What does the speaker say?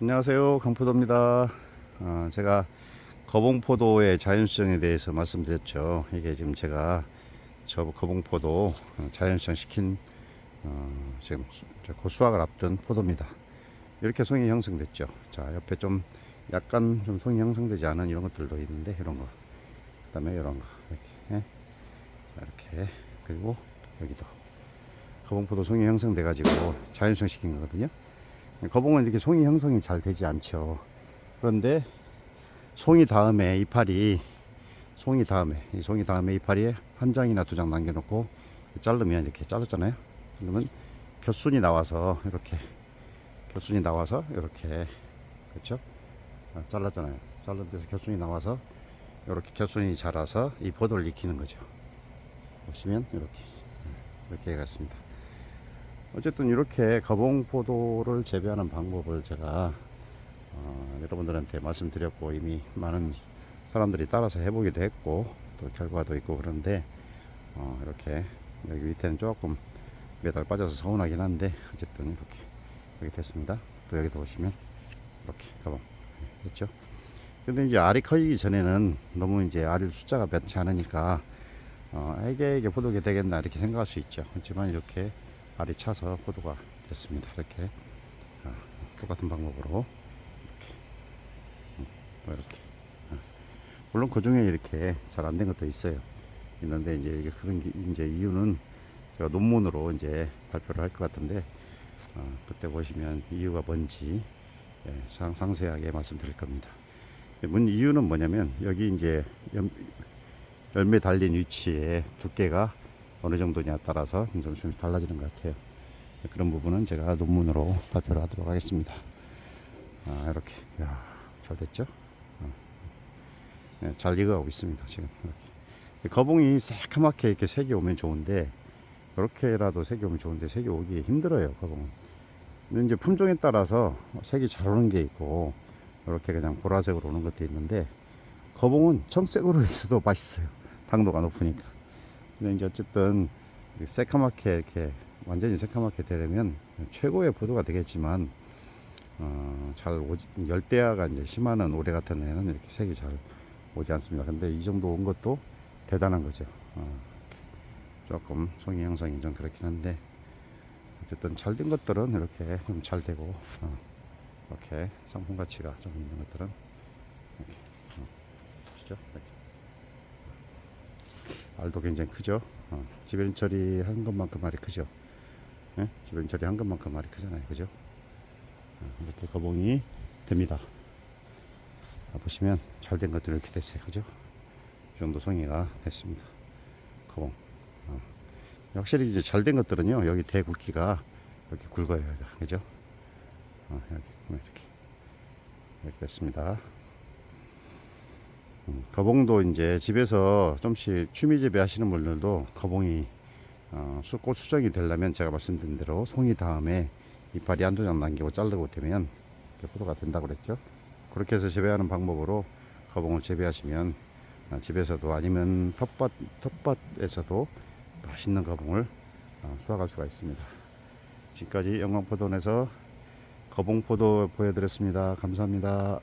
안녕하세요. 강포도입니다. 어, 제가 거봉포도의 자연수정에 대해서 말씀드렸죠. 이게 지금 제가 저 거봉포도 어, 자연수정 시킨 어, 지금 수- 저 고수확을 앞둔 포도입니다. 이렇게 송이 형성됐죠. 자 옆에 좀 약간 좀 송이 형성되지 않은 이런 것들도 있는데 이런 거그 다음에 이런 거. 이렇게. 이렇게. 그리고 여기도. 거봉포도 송이 형성돼 가지고 자연수정 시킨 거거든요 거봉은 이렇게 송이 형성이 잘 되지 않죠. 그런데 송이 다음에 이파리 송이 다음에 이 송이 다음에 이파리에 한 장이나 두 장 남겨놓고 자르면 이렇게 잘랐잖아요. 그러면 겹순이 나와서 이렇게 겹순이 나와서 이렇게 그렇죠? 아, 잘랐잖아요. 자른 데서 겹순이 나와서 이렇게 겹순이 자라서 이 보도를 익히는 거죠. 보시면 이렇게 이렇게 해갔습니다. 어쨌든 이렇게 거봉포도를 재배하는 방법을 제가 어, 여러분들한테 말씀드렸고 이미 많은 사람들이 따라서 해보기도 했고 또 결과도 있고 그런데 어, 이렇게 여기 밑에는 조금 매달 빠져서 서운하긴 한데 어쨌든 이렇게 이렇게 됐습니다. 또 여기도 보시면 이렇게 거봉 됐죠. 근데 이제 알이 커지기 전에는 너무 이제 알 숫자가 많지 않으니까 어, 이게 이게 포도게 되겠나 이렇게 생각할 수 있죠. 하지만 이렇게 알이 차서 포도가 됐습니다. 이렇게 어, 똑같은 방법으로 이렇게 음, 또 이렇게 어. 물론 그 중에 이렇게 잘 안 된 것도 있어요. 있는데 이제 이게 그런 게 이제 이유는 제가 논문으로 이제 발표를 할 것 같은데 어, 그때 보시면 이유가 뭔지 예, 상, 상세하게 말씀드릴 겁니다. 문 이유는 뭐냐면 여기 이제 연- 열매 달린 위치에 두께가 어느 정도냐에 따라서 좀, 좀 달라지는 것 같아요. 그런 부분은 제가 논문으로 발표를 하도록 하겠습니다. 아, 이렇게. 야, 잘 됐죠? 어. 네, 잘 익어가고 있습니다, 지금. 이렇게. 거봉이 새카맣게 이렇게 색이 오면 좋은데, 이렇게라도 색이 오면 좋은데, 색이 오기 힘들어요, 거봉은. 근데 이제 품종에 따라서 색이 잘 오는 게 있고, 이렇게 그냥 보라색으로 오는 것도 있는데, 거봉은 청색으로 있어도 맛있어요. 당도가 높으니까. 근데 이제 어쨌든 이 새카맣게 이렇게 완전히 새카맣게 되려면 최고의 포도가 되겠지만 어, 잘 열대야가 이제 심하는 올해 같은 애는 이렇게 색이 잘 오지 않습니다. 근데 이 정도 온 것도 대단한 거죠. 어, 조금 송이 형성이 좀 그렇긴 한데 어쨌든 잘 된 것들은 이렇게 좀 잘 되고 어, 이렇게 상품 가치가 좀 있는 것들은 이렇게 어, 보시죠. 알도 굉장히 크죠. 어, 지변 처리한 것만큼 알이 크죠. 예? 지변 처리한 것만큼 알이 크잖아요, 그죠? 어, 이렇게 거봉이 됩니다. 아, 보시면 잘 된 것들 이렇게 됐어요, 그죠? 이 정도 송이가 됐습니다. 거봉. 어. 확실히 이제 잘 된 것들은요, 여기 대굵기가 이렇게 굵어요, 그죠? 어, 여기 보면 이렇게 이렇게 됐습니다. 음, 거봉도 이제 집에서 좀씩 취미 재배 하시는 분들도 거봉이 어, 수- 꽃 수정이 되려면 제가 말씀드린 대로 송이 다음에 이파리 한두 장 남기고 자르고 되면 포도가 된다고 그랬죠. 그렇게 해서 재배하는 방법으로 거봉을 재배하시면 어, 집에서도 아니면 텃밭 텃밭에서도 맛있는 거봉을 어, 수확할 수가 있습니다. 지금까지 영광포도원에서 거봉포도 보여드렸습니다. 감사합니다.